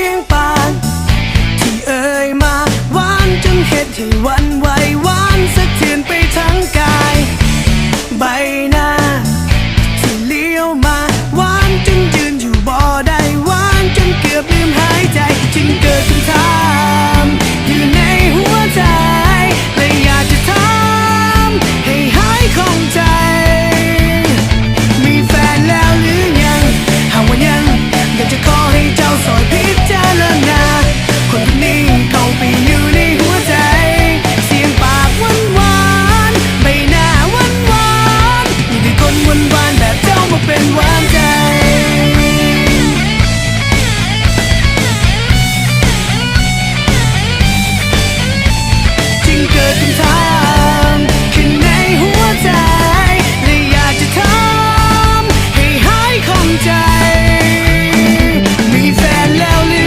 สียงปาน ที่เอ่ยมาหวานจนเห็ดให้วันไหววา die.